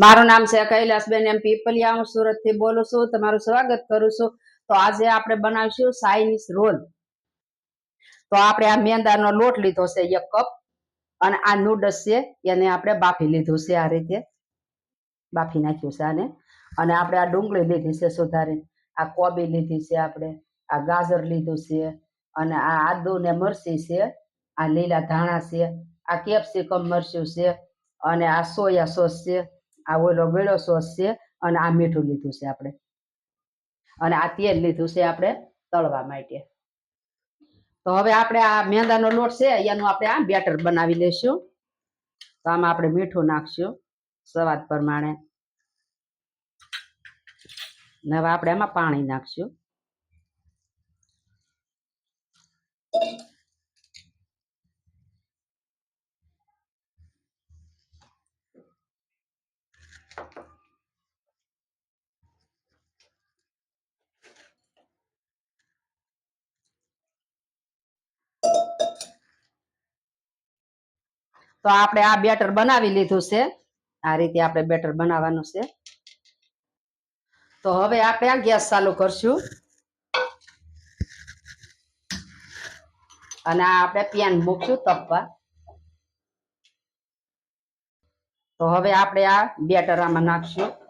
મારું નામ છે કૈલાસબેન એમ પીપલિયા હું સુરતથી બોલું છું. તમારું સ્વાગત કરું છું. તો આજે આપણે બનાવીશું ચાઇનીઝ રોલ. તો આપણે આ મેંદાનો લોટ લીધો છે એક કપ અને આ નૂડલ્સ છે એને આપણે બાફી લીધું છે આ રીતે. બાફી નાખ્યું છે આને. અને આપણે આ ડુંગળી લીધી છે સુધારી આ કોબી લીધી છે આપણે. આ ગાજર લીધું છે. અને આ આદુ ને મરસી છે. આ લીલા ધાણા છે. આ કેપ્સિકમ મરસ્યું છે. અને આ સોયા સોસ છે. આ રગેડો સોસ છે અને આ મીઠું લીધું છે આપણે. અને આ તેલ લીધું છે આપણે તળવા માટે. તો હવે આપણે આ મેંદાનો લોટ છે, એનું આપણે આ બેટર બનાવી લઈશું. તો આમાં આપણે મીઠું નાખશું સ્વાદ પ્રમાણે. ને હવે આપણે એમાં પાણી નાખશું. તો આપણે આ બેટર બનાવી લીધું છે. આ રીતે આપણે બેટર બનાવવાનું છે. તો હવે આપણે આ ગેસ ચાલુ કરશું. અને આ આપણે પેન મૂકશું તપવા. તો હવે આપણે આ બેટર આમાં નાખશું.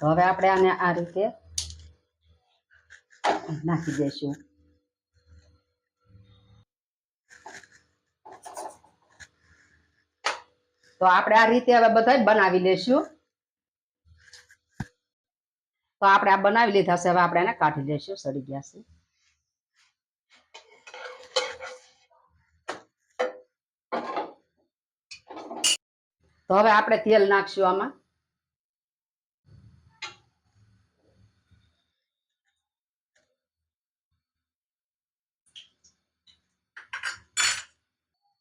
તો હવે આપણે આને આ રીતે નાખી દઈશું. તો આપણે આ રીતે હવે બધા બનાવી લેશું. તો આપણે આ બનાવી લીધા છે, હવે આપણે એને કાઢી લઈશું સડી ગયા છે. તો હવે આપણે તેલ નાખશું આમાં.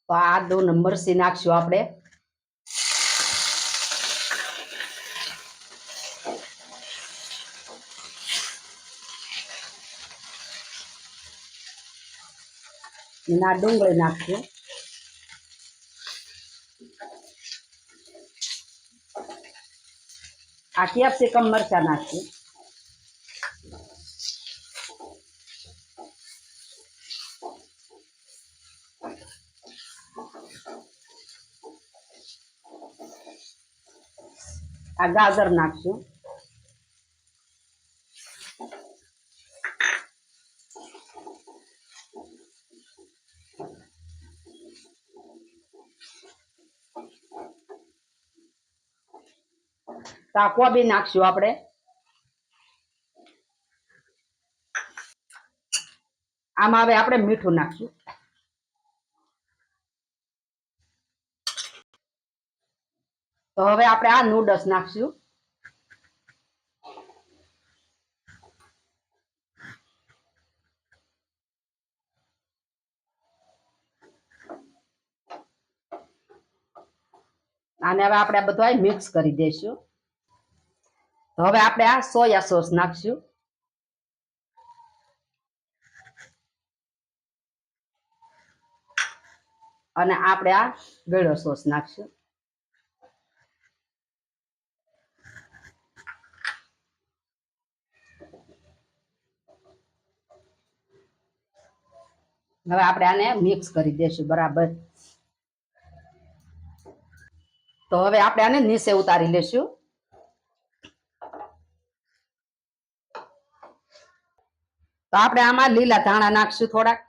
તો આ આદુ ને મરચી નાખશું આપણે. ના ડુંગળી નાખશું આ કેપ્સિકમ મરચા નાખશું આ ગાજર નાખશું. તો બી નાખશું આપણે. આમાં હવે આપણે મીઠું નાખશું. તો હવે આપણે આ નૂડલ્સ નાખશું. આને હવે આપણે બધું મિક્સ કરી દઈશું. તો હવે આપણે આ સોયા સોસ નાખશું. અને આપણે આ ગળો સોસ નાખશું. હવે આપણે આને મિક્સ કરી દઈશું બરાબર? તો હવે આપણે આને નીચે ઉતારી લેશું. તો આપણે આમાં લીલા ધાણા નાખશું થોડાક.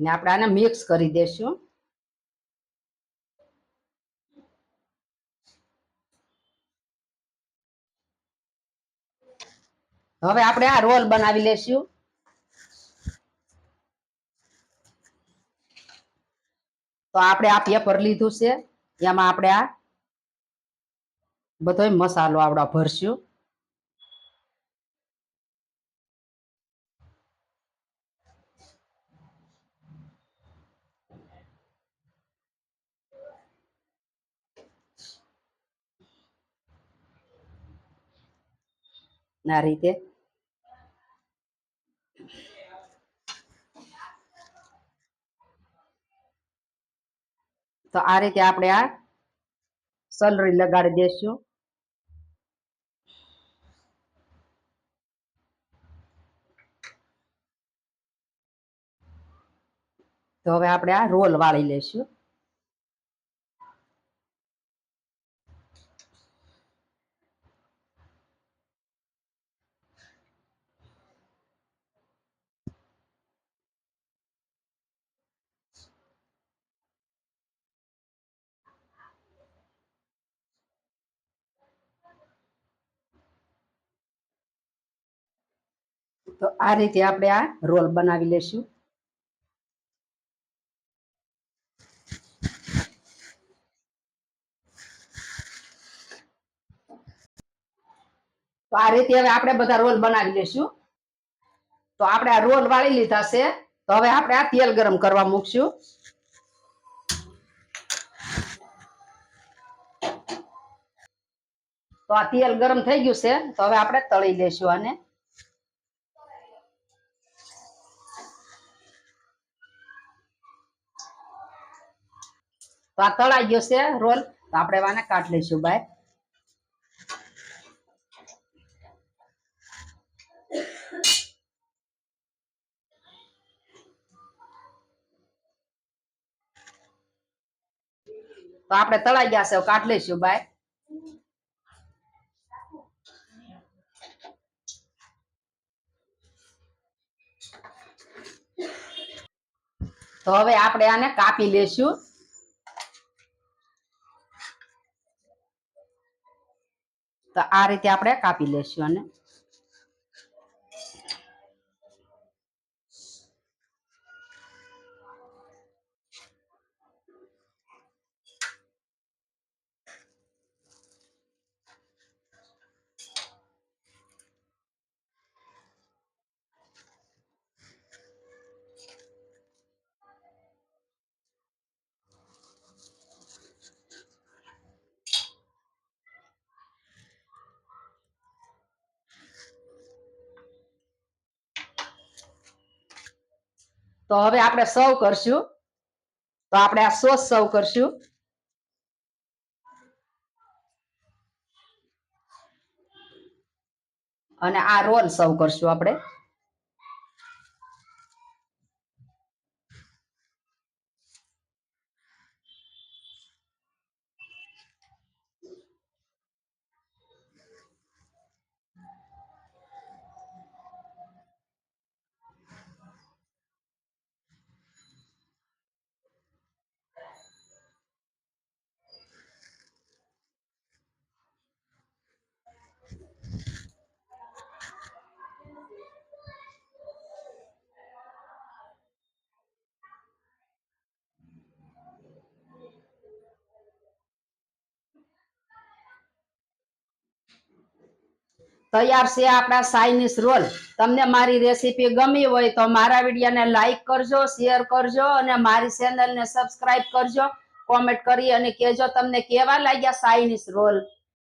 ને આપણે આને મિક્સ કરી દેશું. હવે આપણે આ રોલ બનાવી લેશું. તો આપણે આ પેપર લીધું છે. એમાં આપણે આ બધોય મસાલો આપડો ભરશું. આ રીતે તો આ રીતે આપણે આ સલરી લગાડી દેશું. તો હવે આપણે આ રોલ વાળી લેશું. તો આ રીતે આપણે આ રોલ બનાવી લેશું. તો આ રીતે હવે આપણે બધા રોલ બનાવી લેશું. તો આપણે આ રોલ વાળી લીધા છે. તો હવે આપણે આ તેલ ગરમ કરવા મૂકશું. તો આ તેલ ગરમ થઈ ગયું છે. તો હવે આપણે તળી લેશું આને. તો આ તળાઈ ગયો છે રોલ. તો આપણે આને કાઢ લઈશું બાય તો આપણે તળાઈ ગયા છે કાટ લઈશું બાય તો હવે આપણે આને કાપી લેશું તો આ રીતે આપણે કાપી લેશું આને તો હવે આપણે સર્વ કરશું. તો આપણે આ સોસ સર્વ કરશું. અને આ રોલ સર્વ કરશું આપણે. તૈયાર છે આપણા ચાઇનીઝ રોલ. તમને મારી રેસીપી ગમી હોય તો મારા વિડીયોને લાઈક કરજો શેર કરજો અને મારી ચેનલને સબસ્ક્રાઇબ કરજો. કોમેન્ટ કરી અને કહેજો તમને કેવા લાગ્યા ચાઇનીઝ રોલ.